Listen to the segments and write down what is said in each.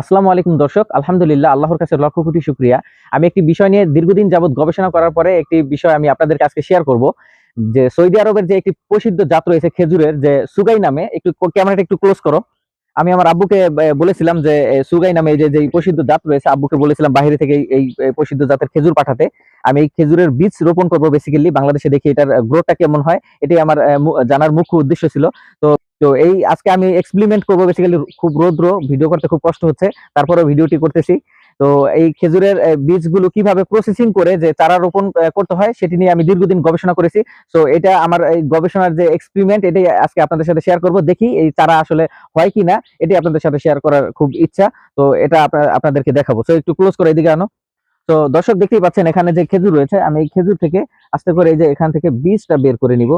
আসসালামু আলাইকুম দর্শক, আলহামদুলিল্লাহ আল্লাহর কাছে লক্ষ কোটি শুক্রিয়া। আমি একটি বিষয় নিয়ে দীর্ঘদিন যাবত গবেষণা করার পরে একটি বিষয় আমি আপনাদের কাছে শেয়ার করব, যে সৌদি আরবের যে একটি প্রসিদ্ধ জাত রয়েছে খেজুরের, যে সুগাই নামে, একটু ক্যামেরাটা একটু ক্লোজ করো। আমি আমার আব্বুকে বলেছিলাম যে সুগাই নামে যে যে প্রসিদ্ধ জাত রয়েছে, আব্বুকে বলেছিলাম বাইরে থেকে এই- প্রসিদ্ধ জাতের খেজুর পাঠাতে। আমি এই খেজুরের বীজ রোপণ করব বেসিক্যালি বাংলাদেশে দেখি এটার গ্রোথটা কেমন হয়, এটাই আমার জানার মুখ্য উদ্দেশ্য ছিল। তো তো এই আজকে আমি এক্সপ্লিমেন্ট করব বেসিক্যালি খুব রোদ্র, ভিডিও করতে খুব কষ্ট হচ্ছে তারপরে ভিডিওটি করতেছি। তো এই খেজুরের বীজগুলো কীভাবে প্রসেসিং করে যে চারা রোপণ করতে হয় সেটি নিয়ে আমি দীর্ঘদিন গবেষণা করেছি। তো এটা আমার এই গবেষণার যে এক্সপেরিমেন্ট এটাই আজকে আপনাদের সাথে শেয়ার করব। দেখি এই চারা আসলে হয় কিনা এটাই আপনাদের সাথে শেয়ার করার খুব ইচ্ছা। তো এটা আপনা- আপনাদেরকে দেখাবো। তো একটু ক্লোজ করে এদিকে আনো। তো দর্শক দেখতেই পাচ্ছেন, এখানে যে খেজুর রয়েছে, আমি এই খেজুর থেকে আস্তে করে এই যে এখান থেকে বীজটা বের করে নিব।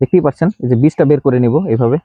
দেখতেই পাচ্ছেন, এই যে বীজটা বের করে নিব এইভাবে।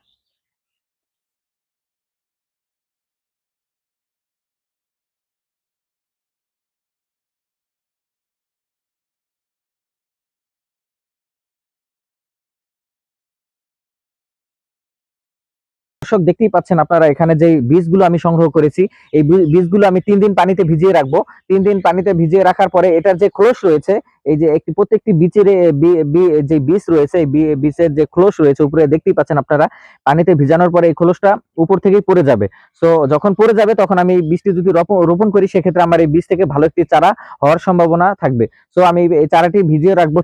দর্শক দেখতেই পাচ্ছেন আপনারা এখানে যে বীজগুলো আমি সংগ্রহ করেছি এই বীজগুলো আমি তিন দিন পানিতে ভিজিয়ে রাখব। তিন দিন পানিতে ভিজিয়ে রাখার পরে এটার যে খোলস রয়েছে এই যে একটি প্রত্যেকটি বীজের এ, বী- বী- যে বীজ রয়েছে বীজের যে খোলস রয়েছে উপরে দেখতেই পাচ্ছেন আপনারা পানিতে ভিজানোর পরে এই খোলসটা উপর থেকেই পড়ে যাবে। সো যখন পড়ে যাবে তখন আমি বীজটি যদি রোপণ করি সেক্ষেত্রে আমার এই বীজ থেকে ভালো একটি চারা হওয়ার সম্ভাবনা থাকবে। সো আমি এই চারাটি ভিজিয়ে রাখব।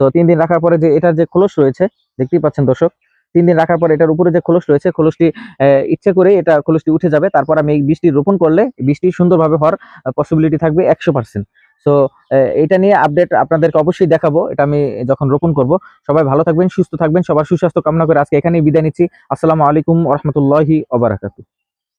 সো তিন দিন রাখার পরে যে এটার যে খোলস রয়েছে দেখতেই পাচ্ছেন দর্শক। তিন দিন রাখার পর এটার উপরে যে খোলস রয়েছে, খোলসটি ইচ্ছে করে এটা খোলসটি উঠে যাবে। তারপর আমি এই বীজটি রোপণ করলে বৃষ্টি সুন্দরভাবে হওয়ার পসিবিলিটি থাকবে একশো পার্সেন্ট সো এটা নিয়ে আপডেট আপনাদেরকে অবশ্যই দেখাবো। এটা আমি যখন রোপণ করব, সবাই ভালো থাকবেন, সুস্থ থাকবেন, সবার সুস্বাস্থ্য কামনা করে আজকে এখানেই বিদায় নিচ্ছি। আসসালামু আলাইকুম রহমতুল্লাহি ওবারাকাতু